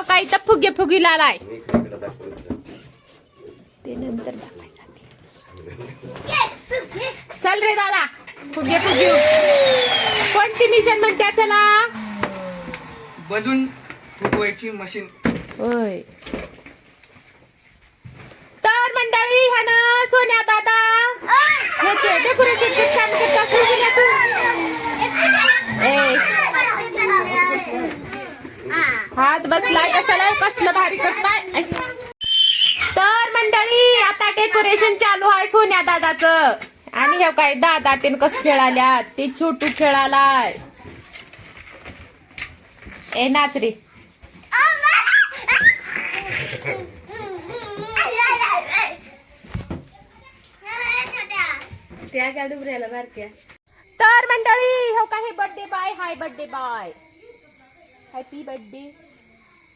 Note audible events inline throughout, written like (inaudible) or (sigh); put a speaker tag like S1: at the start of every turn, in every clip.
S1: हो का इथं फुगे फुगी लालाय ते नंतर दाखवायचं चल रे दादा. फुगे फुगे कोणती मिशन म्हणते त्याला?
S2: बलून फुगवायची मशीन
S1: होय. तर मंडळी ह्यानं सोन्या दादा. काम करता सोन्या तू. ए हात बसला कशाला कसलं भारी करताय? तर मंडळी आता डेकोरेशन चालू आहे सोन्या दादाचं. आणि हे काय दादा ते कस खेळाल्या ते छोटू खेळालाय. ए नाच रे
S3: त्या बारक्या.
S1: तर मंडळी हो काही birthday bye hi birthday bye happy birthday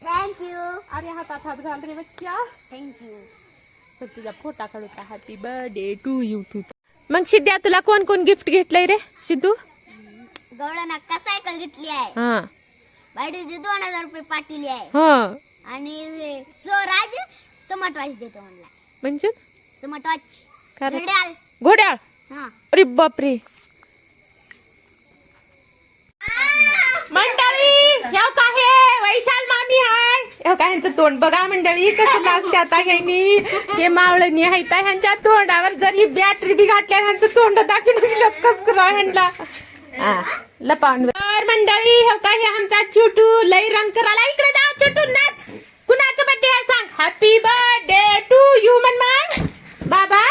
S3: thank you
S1: अरे हातात हात घाल रे बच्चा.
S3: थँक्यू
S1: तर तुझा फोटा काढूचा happy birthday to you to मग सिद्ध्या तुला कोण कोण गिफ्ट घेतलंय रे? सिद्धू?
S3: गवळा का सायकल घेतली आहे?
S1: हा.
S3: दोन हजार रुपये पाठवली आहे.
S1: हा.
S3: आणि स्वराज समट वॉच देतो म्हणला.
S1: म्हणजे?
S3: समट वॉच
S1: रे?
S3: घड्याळ.
S1: घोड्याळ?
S3: हा.
S1: अरे बापरे. मंडळी ह्यो का हे? वैशाल मामी हाय. ह्यो का ह्यांचं तोंड? बघा मंडळी कसं लाजते आता ह्यांनी. हे मावळणी आहेत ह्यांच्या तोंडावर जर ही बॅटरी बी घातल्या ह्यांचं तोंड दाखवून कस करा ह्यांना. हा, लपावून तर मंडळी हो का हे आमचा छोटू लई रंग करायला इकडे जा छोटू नाच. कुणाचं बर्थडे आहे सांग. हॅपी बर्थडे टू यू मन मान बाबा.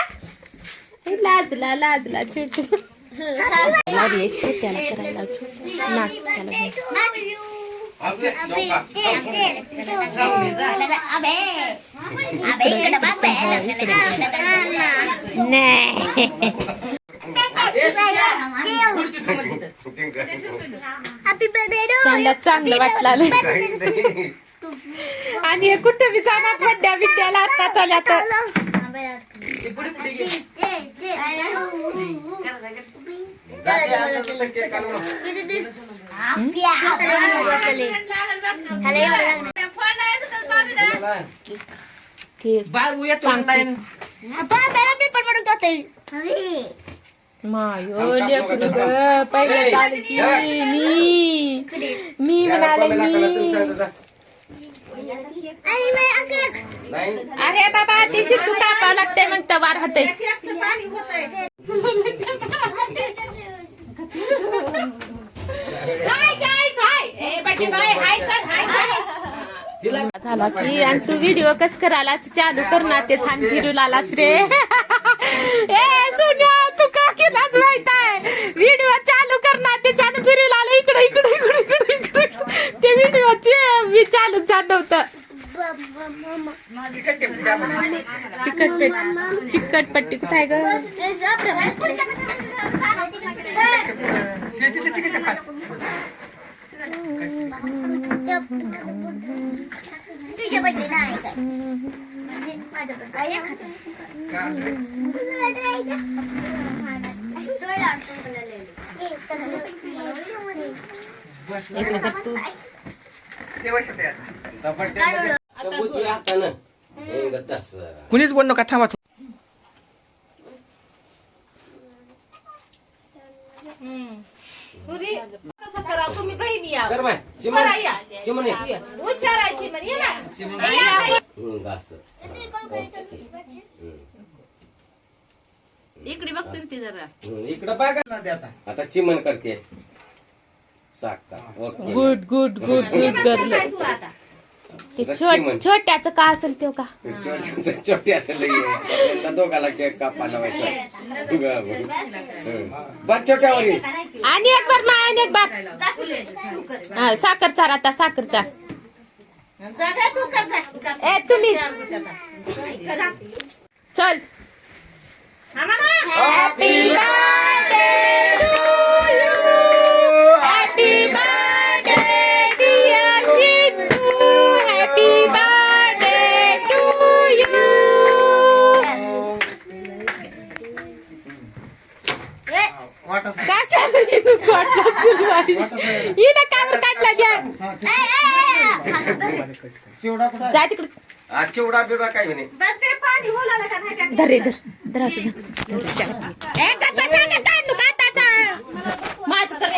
S1: हे लाजला लाजला छोटू. (laughs) लागले छोट्याला करायला. नाच त्याला त्यांना चांगलं वाटलं आणि हे कुठं बी जाणार बड्ड्या विद्याला आता चाल्या तर केक
S2: बाळ उया ऑनलाईन
S1: पहिले चालू की मी मी म्हणाले मी अरे बाबा ते तू कापा लागते मग तवार होते झाला की आणि तू व्हिडिओ कस करायलाच चालू कर ना ते छान फिरू लालाच रे ए सुन्या तू का केलाच माहीत आहे व्हिडिओ चालू करणार ते छान फिरू आलं इकडे इकडे इकडे इकडे ते ते व्हिडिओचे मी नव्हतं चिकटपेट चिकटपट्टी कुठे आहे ग?
S3: तुझ्या बड्डे नाही काय म्हणजे माझ्या बड्डे
S1: इकडे कर तू
S4: सबूची हातानं हे ग तसं.
S2: कुणीच बोल नका थांबा
S4: कर. बाय. चिमण. चिमण ये. हम्म, असं.
S3: इकडे बघते ती जरा.
S4: इकडं बघा आता चिमण करते. Okay.
S1: Good good good good girl ते छोट छोट्याचं का असेल ते का?
S4: छोट्याचं छोट्याचं लई आहे. त्या दोघाला केक कापा लावायचा बस छोट्यावर. ये.
S1: आणि एक बार मा आणि एक बार. हा, साखर चार आता साखर चार. ए तुम्ही. चल. हॅपी कशा काढायला हिनं काढला सुरुवात हिनं कावर घ्या जा तिकडे
S4: आज चिवडा बिवडा काय नाही
S1: धर रे धर धर असं धर. ए, माझं कर,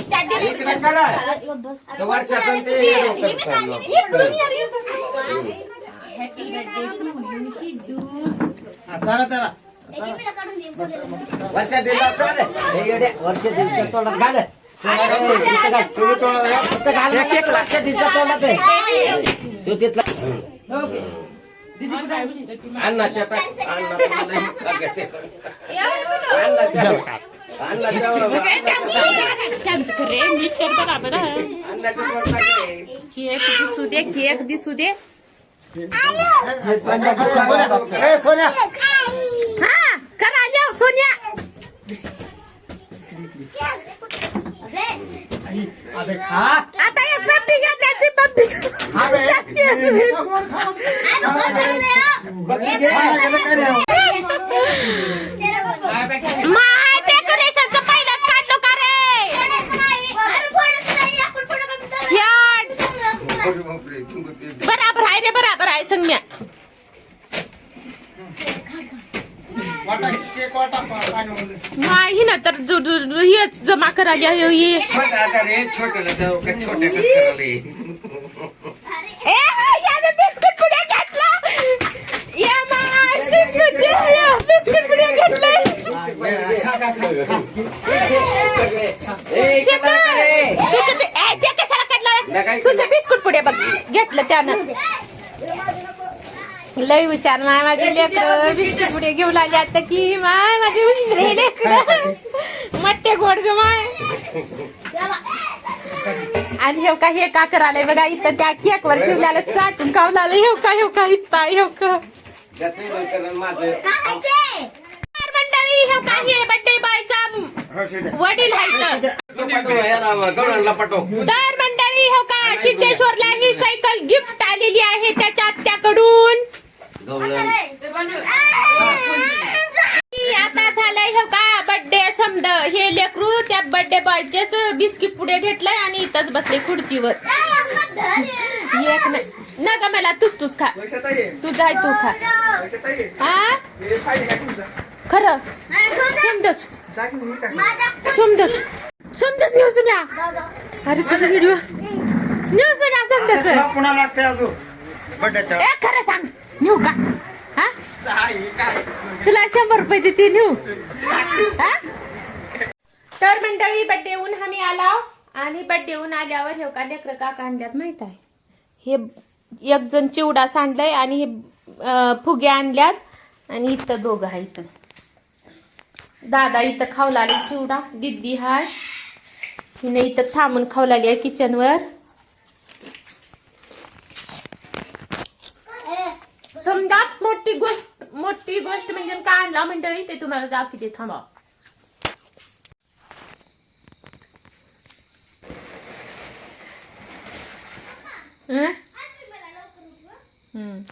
S1: त्या
S5: चला चला
S4: वर्षा दिला चाल वर्ष तोंडात घाल.
S5: तोंडात.
S4: तो तिथला. अन्नाच्या टाक. अन्नाच्या
S1: केक दिसू दे केक दिसू दे.
S5: ए सोन्या
S1: करा लिहा सोनिया
S5: अबे खा
S1: आता एक पप्पी घ्या त्याची पप्पी
S5: खा बे. कोण खा? बघ, घे. गेलं काय नाही.
S1: माय डेकोरेशनचं पहिलंच काढलो का रे याड. बराबर आहे रे बराबर आहे संज्ञा
S5: वाटा, केक वाटा, पा- पाणी वगैरे.
S1: माय ही ना तर हेच जमा करा घ्या हे- हे.
S4: छोटा आता रे छोट्याला जाऊ का छोट्या कसं करायला ये?
S1: ए, याने बिस्कुट पुड्या घातला या माय शिसूचे या बिस्कुट पुड्या घातले
S5: खा, खा, खा, खा.
S4: ए,
S1: शितू,
S4: कला करे.
S1: तुझे बि- ए, ते कशाला
S4: नाही,
S1: काढलं
S4: काय
S1: तुझे बिस्कुट पुढे बघ घेतलं त्यानं लय हुशार माय माझे लेकर बिस्कुट पुढे घेऊ लागले आता की माय माझे उंदरे लेकर. मट्टे गोड ग माय. आणि हे का हे का करायला बघा इथं त्या केक वर ठेवल्याला चाटून खाऊ लागलं हे का हे का इथं हे का? मंडळी हे का हे बड्डे बायचा वडील आहेत तर मंडळी हो का सिद्धेश्वरला ही सायकल गिफ्ट आलेली आहे त्याच्या आत्याकडून. आता झालंय हो का बर्थडे समज. हे लेकरू त्या बर्थडे बॉयचेच बिस्किट पुढे घेतलंय आणि इथंच बसले खुर्चीवर. एक न- ना ग मला तुस तुस खा तू जाय तू खा. हा
S2: हे
S1: खरं समजच.
S2: की मी काय
S1: समजच. समजच न्यूज घ्या अरे तुझा व्हिडिओ न्यूज घ्या समजच.
S5: पुन्हा लागते अजून. बड्डेच्या
S1: ए खरं सांग. नेऊ का? हा? तुला शंभर रुपये देते नेऊ. हा? तर मंडळी बड्डे ऊन आम्ही आला. आणि बड्डे ऊन आल्यावर हे का लेकर काका आणल्यात माहीत आहे. हे एक जण चिवडा सांडलंय आणि हे फुगे आणल्यात. आणि इथं दोघं आहे इथं. दादा इथं खाऊ लागले चिवडा दिद्दी हाय. हिने इथं थांबून खाऊ लागली आहे किचनवर मोठी गोष्ट मोठी गोष्ट म्हणजे का आणला मंडळी ते तुम्हाला दाखवते थांबा हं? हं.